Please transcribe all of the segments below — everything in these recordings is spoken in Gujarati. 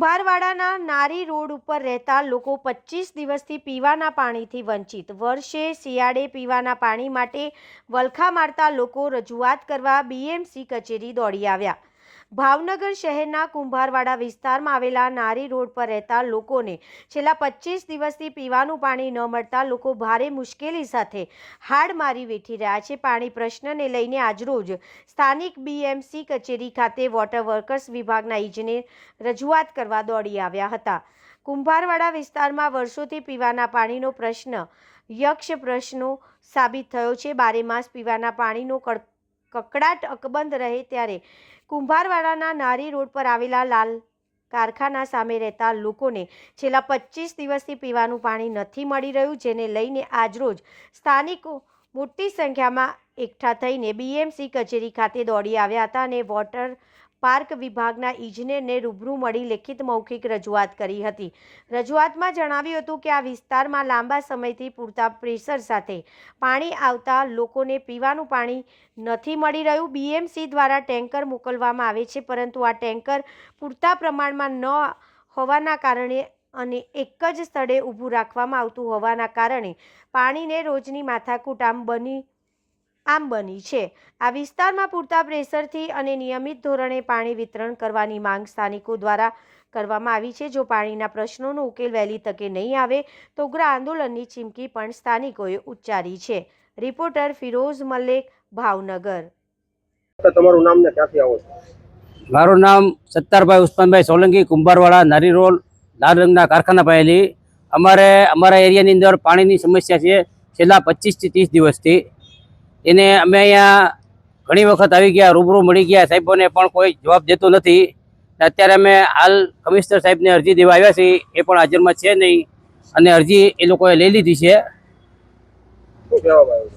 કુંભારવાડાના નારી રોડ ઉપર રહેતા લોકો પચીસ દિવસથી પીવાના પાણીથી વંચિત. વર્ષે શિયાળે પીવાના પાણી માટે વલખા મારતા લોકો રજૂઆત કરવા બીએમસી કચેરી દોડી આવ્યા. ભાવનગર શહેરના કુંભારવાડા વિસ્તારમાં આવેલા નારી રોડ પર રહેતા લોકોને છેલ્લા પચીસ દિવસથી પીવાનું પાણી ન મળતા લોકો ભારે મુશ્કેલી સાથે હાડ મારી વેઠી રહ્યા છે. પાણી પ્રશ્નને લઈને આજરોજ સ્થાનિક બીએમસી કચેરી ખાતે વોટર વર્કર્સ વિભાગના ઇજનેર રજૂઆત કરવા દોડી આવ્યા હતા. કુંભારવાડા વિસ્તારમાં વર્ષોથી પીવાના પાણીનો પ્રશ્ન, યક્ષ પ્રશ્નો સાબિત થયો છે. બારે માસ પીવાના પાણીનો કડ કકડાટ અકબંધ રહે ત્યારે કુંભારવાડાના નારી રોડ પર આવેલા લાલ કારખાના સામે રહેતા લોકોને છેલ્લા પચીસ દિવસથી પીવાનું પાણી નથી મળી રહ્યું, જેને લઈને આજરોજ સ્થાનિકો મોટી સંખ્યામાં એકઠા થઈને બીએમસી કચેરી ખાતે દોડી આવ્યા હતા અને વોટર પાર્ક વિભાગના ઇજનેરને રૂબરૂ મળી લેખિત મૌખિક રજૂઆત કરી હતી. રજૂઆતમાં જણાવ્યું હતું કે આ વિસ્તારમાં લાંબા સમયથી પૂરતા પ્રેશર સાથે પાણી આવતા લોકોને પીવાનું પાણી નથી મળી રહ્યું. બીએમસી દ્વારા ટેન્કર મોકલવામાં આવે છે, પરંતુ આ ટેન્કર પૂરતા પ્રમાણમાં ન હોવાના કારણે અને એક જ સ્થળે ઊભું રાખવામાં આવતું હોવાના કારણે પાણીને રોજની માથાકૂટ આમ બની આમ બની છે. આ વિસ્તારમાં પૂરતા પ્રેશરથી અને નિયમિત ધોરણે પાણી વિતરણ કરવાની માંગ સ્થાનિકો દ્વારા કરવામાં આવી છે. જો પાણીના પ્રશ્નોનો ઉકેલ વહેલી તકે નહીં આવે તો ઉગ્ર આંદોલનની ચીમકી પણ સ્થાનિકોએ ઉચ્ચારી છે. રિપોર્ટર ફિરોઝ મલેક ભાવનગર. તો તમારું નામ ને ક્યાંથી આવો છો? મારું નામ સત્તારભાઈ ઉસ્માનભાઈ સોલંકી કુંભારવાળા નારી રોલ લાલ રંગના કારખાના પાયેલી. અમારે અમારા એરિયાની અંદર પાણીની સમસ્યા છે. છેલ્લા પચીસથી ત્રીસ દિવસથી એને અમે અહીંયા ઘણી વખત આવી ગયા રૂબરૂ મળી ગયા. સાહેબોને પણ કોઈ જવાબ દેતો નથી. અત્યારે અમે હાલ કમિશનર સાહેબને અરજી દેવા આવ્યા છીએ. એ પણ હાજરમાં છે નહીં. અને અરજી એ લોકોએ લઈ લીધી છે. કહેવામાં આવ્યું?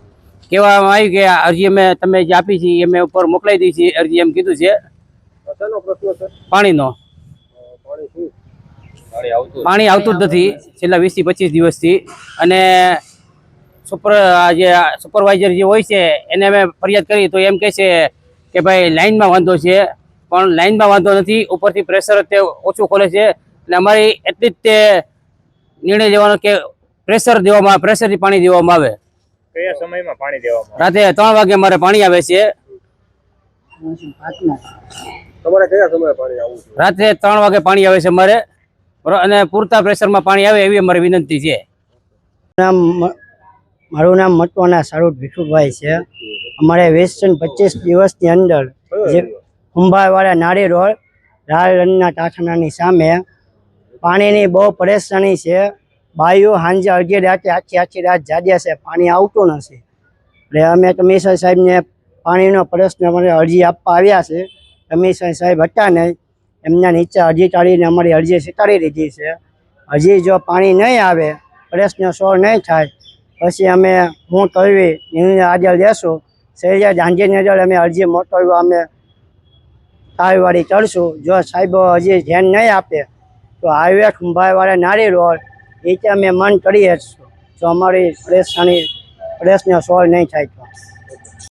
કહેવામાં કે અરજી અમે તમે જે આપી છે એ અમે ઉપર મોકલાઈ દઈ છીએ. અરજી એમ કીધું છે. છે? પાણીનો. પાણી શું? પાણી આવતું જ નથી. છેલ્લા વીસથી પચીસ દિવસથી. અને સુપર આ જે સુપરવાઇઝર જે હોય છે એને અમે ફરિયાદ કરી તો એમ કહે છે કે ભાઈ લાઇનમાં વાંધો છે. પણ લાઇનમાં વાંધો નથી ઉપરથી પ્રેશર તે ઓછું ખોલે છે. એટલે અમારી એટલી જ તે નિર્ણય લેવાનો કે પ્રેશર દેવામાં પ્રેશરથી પાણી દેવામાં આવે. કયા સમયમાં પાણી દેવામાં રાતે ત્રણ વાગે અમારે પાણી આવે છે. તમારે કયા સમયે પાણી આવવું છે રાત્રે ત્રણ વાગે પાણી આવે છે અમારે. અને પૂરતા પ્રેશરમાં પાણી આવે એવી અમારી વિનંતી છે. નામ મારું નામ મટવાના સારુટ ભીખુભાઈ છે. અમારે વેસ્ટન પચીસ દિવસની અંદર જે ખુંભાવાળા નાળી નારી રોડ લાલ રંગના કારખાનાની સામે પાણીની બહુ પરેશાની છે. બાયુ સાંજે અડધી રાતે આખી આખી રાત જાગ્યા છે. પાણી આવતું નથી. એટલે અમે કમિશનર સાહેબને પાણીનો પ્રશ્ન અમારે અરજી આપવા આવ્યા છે. કમિશનર સાહેબ હતા ને એમના નીચે અરજી કાઢીને અમારી અરજી સ્વીકારી લીધી છે. હજી જો પાણી નહીં આવે પ્રશ્ન સોલ્વ નહીં થાય પછી અમે હું તળવી નિર્ણય આગળ લેશું. સહેજા ગાંધીનગર અમે અરજી મોકલવા અમે કાર્યવાહી ચડશું. જો સાહેબો હજી ધ્યાન નહીં આપે, તો હાઈવે ખંભાઈવાળા નારી રોડ એ અમે મન કરીએ જ છું જો અમારી પ્રેસની પ્રેસને સોલ્વ નહીં થાય તો.